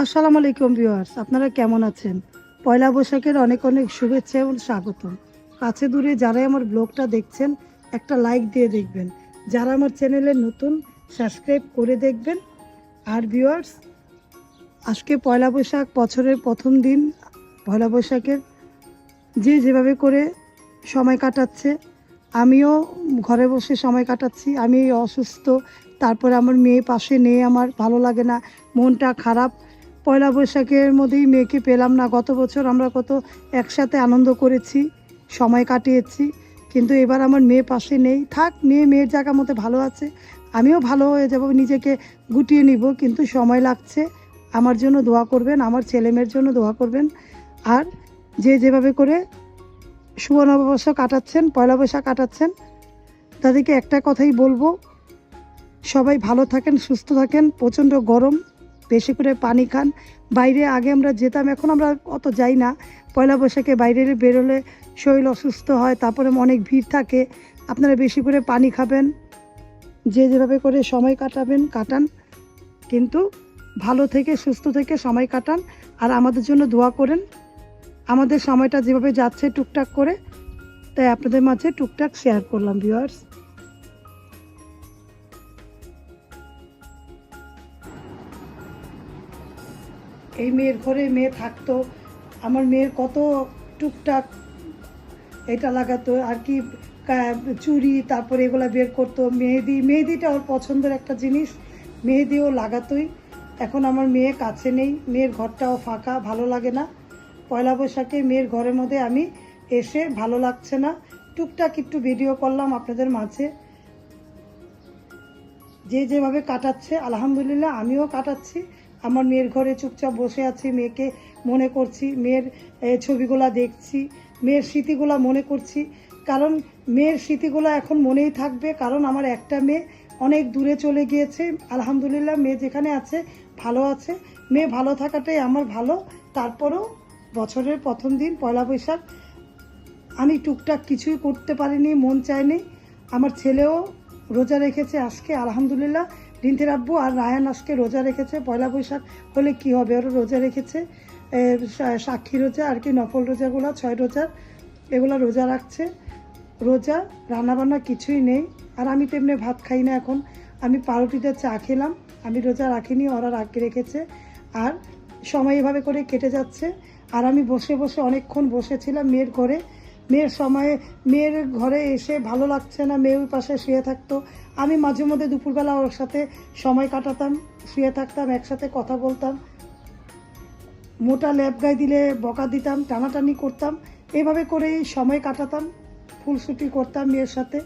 আসসালামু আলাইকুম ভিউয়ার্স, আপনারা কেমন আছেন? পয়লা বৈশাখের অনেক অনেক শুভেচ্ছা এবং স্বাগতম। কাছে দূরে যারাই আমার ব্লগটা দেখছেন, একটা লাইক দিয়ে দেখবেন। যারা আমার চ্যানেলে নতুন, সাবস্ক্রাইব করে দেখবেন। আর ভিউয়ার্স, আজকে পয়লা বৈশাখ বছরের প্রথম দিন, পয়লা বৈশাখের যে যেভাবে করে সময় কাটাচ্ছে, আমিও ঘরে বসে সময় কাটাচ্ছি আমি অসুস্থ, তারপরে আমার মেয়ে পাশে নেই, আমার ভালো লাগে না, মনটা খারাপ। পয়লা বৈশাখের মধ্যেই মেয়েকে পেলাম না। গত বছর আমরা কত একসাথে আনন্দ করেছি, সময় কাটিয়েছি, কিন্তু এবার আমার মেয়ে পাশে নেই। থাক, মেয়ে মেয়ের জায়গা মতো ভালো আছে, আমিও ভালো হয়ে যাব, নিজেকে গুটিয়ে নিব, কিন্তু সময় লাগছে। আমার জন্য দোয়া করবেন, আমার ছেলে মেয়ের জন্য দোয়া করবেন। আর যে যেভাবে করে শুভ কাটাচ্ছেন, পয়লা বৈশাখ কাটাচ্ছেন, তাদেরকে একটা কথাই বলব, সবাই ভালো থাকেন, সুস্থ থাকেন, প্রচণ্ড গরম। বেশি করে পানি খান। বাইরে আগে আমরা যেতাম, এখন আমরা অত যাই না। পয়লা বৈশাখে বাইরে বেরোলে শরীর অসুস্থ হয়, তারপরে অনেক ভিড় থাকে। আপনারা বেশি করে পানি খাবেন, যে যেভাবে করে সময় কাটাবেন, কাটান। কিন্তু ভালো থেকে, সুস্থ থেকে সময় কাটান। আর আমাদের জন্য দোয়া করেন। আমাদের সময়টা যেভাবে যাচ্ছে টুকটাক করে, তাই আপনাদের মাঝে টুকটাক শেয়ার করলাম ভিউয়ার্স এই মেয়ের ঘরে মেয়ে থাকতো, আমার মেয়ের কত টুকটাক এটা লাগাতো, আর কি চুড়ি, তারপরে এগুলো বের করতো, মেহেদি, মেহেদিটা ওর পছন্দের একটা জিনিস, মেহেদিও লাগাতোই। এখন আমার মেয়ে কাছে নেই, মেয়ের ঘরটাও ফাঁকা, ভালো লাগে না। পয়লা বৈশাখে মেয়ের ঘরের মধ্যে আমি এসে ভালো লাগছে না। টুকটাক একটু ভিডিও করলাম আপনাদের মাঝে। যে যেভাবে কাটাচ্ছে, আলহামদুলিল্লাহ আমিও কাটাচ্ছি। আমার মেয়ের ঘরে চুপচাপ বসে আছি, মেয়েকে মনে করছি, মেয়ের ছবিগুলা দেখছি, মেয়ের স্মৃতিগুলা মনে করছি। কারণ মেয়ের স্মৃতিগুলো এখন মনেই থাকবে, কারণ আমার একটা মেয়ে অনেক দূরে চলে গিয়েছে। আলহামদুলিল্লাহ, মেয়ে যেখানে আছে, ভালো আছে। মেয়ে ভালো থাকাটাই আমার ভালো। তারপরেও বছরের প্রথম দিন, পয়লা বৈশাখ, আমি টুকটাক কিছুই করতে পারিনি, মন চায়নি আমার ছেলেও রোজা রেখেছে আজকে, আলহামদুলিল্লাহ। রিন্থের আব্বু আর রায়ান আজকে রোজা রেখেছে, পয়লা বৈশাখ হলে কি হবে? ওরা রোজা রেখেছে সাক্ষী রোজা আর কি নফল রোজাগুলো, ছয় রোজার এগুলো রোজা রাখছে। রোজা, রান্নাবান্না কিছুই নেই, আর আমি তো এমনি ভাত খাই না এখন। আমি পাউরুটিতে চা খেলাম, আমি রোজা রাখিনি, ওরা রাখি, রেখেছে। আর সময় এভাবে করে কেটে যাচ্ছে, আর আমি বসে বসে অনেকক্ষণ বসেছিলাম মেয়ের ঘরে মেয়ের সময়ে মেয়ের ঘরে এসে ভালো লাগছে না মেয়ে ওই পাশে শুয়ে থাকতো। আমি মাঝে মধ্যে দুপুরবেলা ওর সাথে সময় কাটাতাম, শুয়ে থাকতাম, একসাথে কথা বলতাম। মোটা ল্যাপ গায়ে দিলে বকা দিতাম, টানাটানি করতাম। এভাবে করেই সময় কাটাতাম, ফুলসুটি করতাম মেয়ের সাথে।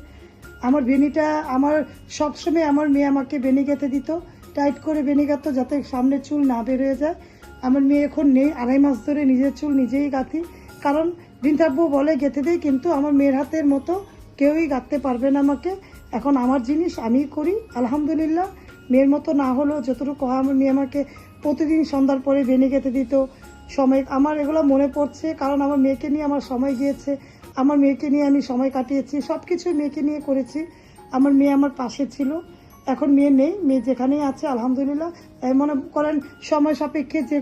আমার বেনিটা, আমার সবসময় আমার মেয়ে আমাকে বেনি গেঁথে দিত, টাইট করে বেনি গাঁথতো যাতে সামনে চুল না বেরোয় যায়। আমার মেয়ে এখন নেই, আড়াই মাস ধরে নিজের চুল নিজেই গাঁথি। কারণ বিন্তাব্বু বলে গেঁথে দেয় কিন্তু আমার মেয়ের হাতের মতো কেউই গাঁথতে পারবে না আমাকে। এখন আমার জিনিস আমিই করি, আলহামদুলিল্লাহ। মেয়ের মতো না হলেও যতটুকু হয়, আমার মেয়ে আমাকে প্রতিদিন সন্ধ্যার পরে বেনি গেঁথে দিত। সময় আমার এগুলো মনে পড়ছে, কারণ আমার মেয়েকে নিয়ে আমার সময় গিয়েছে। আমার মেয়েকে নিয়ে আমি সময় কাটিয়েছি সব কিছু মেয়েকে নিয়ে করেছি। আমার মেয়ে আমার পাশে ছিল। এখন মেয়ে নেই, মেয়ে যেখানেই আছে, আলহামদুলিল্লাহ। মনে করেন, সময় সাপেক্ষে যে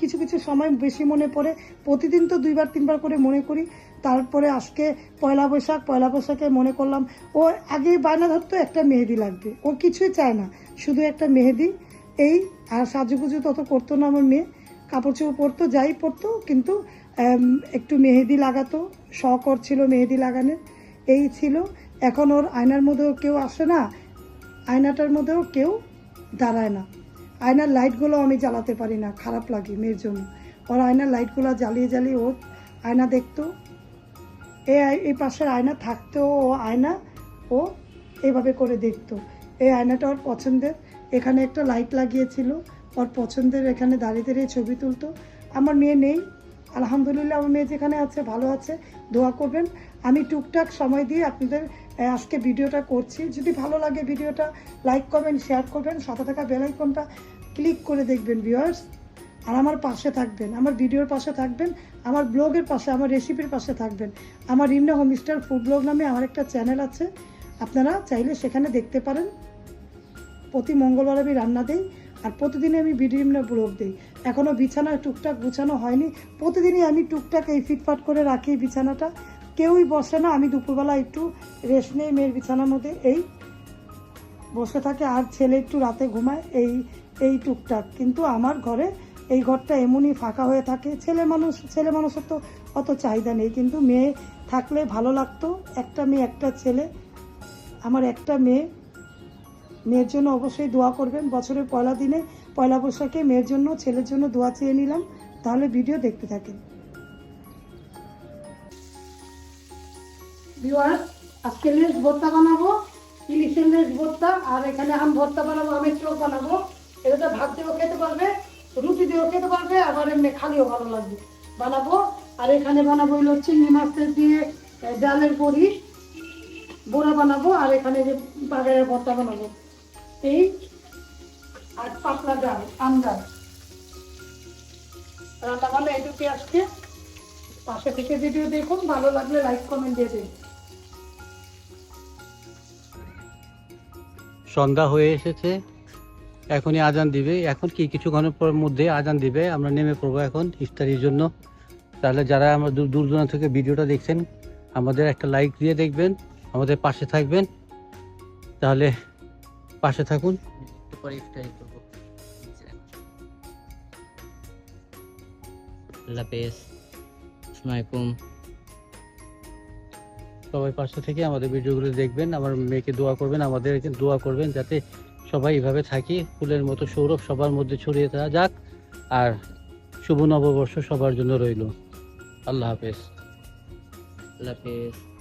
কিছু কিছু সময় বেশি মনে পড়ে। প্রতিদিন তো দুইবার, তিনবার করে মনে করি। তারপরে আজকে পয়লা বৈশাখ, পয়লা বৈশাখে মনে করলাম, ও আগেই বায়না ধরতো একটা মেহেদি লাগবে। ও কিছুই চায় না, শুধু একটা মেহেদি। এই, আর সাজুগুজু তত করতো না আমার মেয়ে। কাপড় চোপড় পরতো, যাই পরতো, কিন্তু একটু মেহেদি লাগাতো। শখ ছিল মেহেদি লাগানোর। এই ছিল। এখন ওর আয়নার মধ্যেও কেউ আসে না। আয়নাটার মধ্যেও কেউ দাঁড়ায় না। আয়নার লাইটগুলো আমি জ্বালাতে পারি না, খারাপ লাগে মেয়ের জন্য। ওর আয়নার লাইটগুলো জ্বালিয়ে জ্বালিয়ে ও আয়না দেখতো। এ এই পাশের আয়না থাকতেও ও আয়না ও এভাবে করে দেখতো। এই আয়নাটা ওর পছন্দের। এখানে একটা লাইট লাগিয়েছিল, ওর পছন্দের। এখানে দাঁড়িয়ে দাঁড়িয়ে ছবি তুলতো। আমার মেয়ে নেই। আলহামদুলিল্লাহ, আমার মেয়ে যেখানে আছে, ভালো আছে। দোয়া করবেন। আমি টুকটাক সময় দিয়ে আপনাদের আজকে ভিডিওটা করছি। যদি ভালো লাগে ভিডিওটা লাইক করবেন শেয়ার করবেন। সাথে থাকা বেলাইকনটা ক্লিক করে দেখবেন ভিউয়ার্স আর আমার পাশে থাকবেন, আমার ভিডিওর পাশে থাকবেন, আমার ব্লগের পাশে, আমার রেসিপির পাশে থাকবেন। আমার রিমনা হোমস্টার ফুড ব্লগ নামে আমার একটা চ্যানেল আছে। আপনারা চাইলে সেখানে দেখতে পারেন। প্রতি মঙ্গলবার আমি রান্না দিই আর প্রতিদিনই আমি ভিডিও ব্লগ দিই। এখনও বিছানা টুকটাক গুছানো হয়নি। প্রতিদিনই আমি টুকটাক এই ফিটফাট করে রাখি বিছানাটা। কেউই বসে না। আমি দুপুরবেলা একটু রেস্ট নেই মেয়ের বিছানার মধ্যে এই বসে থাকে আর ছেলে একটু রাতে ঘুমায় এই এই টুকটাক। কিন্তু আমার ঘরে এই ঘরটা এমনই ফাঁকা হয়ে থাকে। ছেলে মানুষ, ছেলে মানুষের তো অত চাহিদা নেই। কিন্তু মেয়ে থাকলে ভালো লাগতো। একটা মেয়ে, একটা ছেলে। আমার একটা মেয়ে। মেয়ের জন্য অবশ্যই দোয়া করবেন। বছরের পয়লা দিনে পয়লা বৈশাখে মেয়ের জন্য, ছেলের জন্য দোয়া চেয়ে নিলাম। তাহলে ভিডিও দেখতে থাকেন। ভিউয়ার আজকে লেস ভর্তা বানাবো, ইলিশের লেস ভর্তা, আর এখানে আম ভর্তা বানাবো, আমের চোখ বানাবো। এটা ভাত দিয়েও খেতে পারবে, রুটি দিয়েও খেতে পারবে, আবার এমনি খালিও ভালো লাগবে। বানাবো, আর এখানে বানাবো হলো চিংড়ি মাছের দিয়ে ডালের বড়ি। বড়া বানাবো, আর এখানে যে বাগানের ভর্তা বানাবো। এই, আর পাতলা ডাল, আম ডাল। রান্না বান্না এটুকু আজকে। পাশে থেকে ভিডিও দেখুন, ভালো লাগলে লাইক কমেন্ট দিয়ে দিন সন্ধ্যা হয়ে এসেছে। এখনই আজান দিবে। এখন কি কিছুক্ষণের পর মধ্যে আজান দিবে, আমরা নেমে পড়ব এখন ইফতারির জন্য। তাহলে যারা আমরা দূর দূর দূরান্ত থেকে ভিডিওটা দেখছেন, আমাদের একটা লাইক দিয়ে দেখবেন, আমাদের পাশে থাকবেন। তাহলে পাশে থাকুন। আল্লাহ হাফেজ। আসসালামাইকুম সবাই পাশে থেকে আমাদের ভিডিওগুলো দেখবেন, আমার মেয়েকে দোয়া করবেন আমাদের দোয়া করবেন যাতে সবাই এভাবে থাকি। ফুলের মতো সৌরভ সবার মধ্যে ছড়িয়ে দেওয়া যাক, আর শুভ নববর্ষ সবার জন্য রইল। আল্লাহ হাফেজ। আল্লাহ হাফেজ।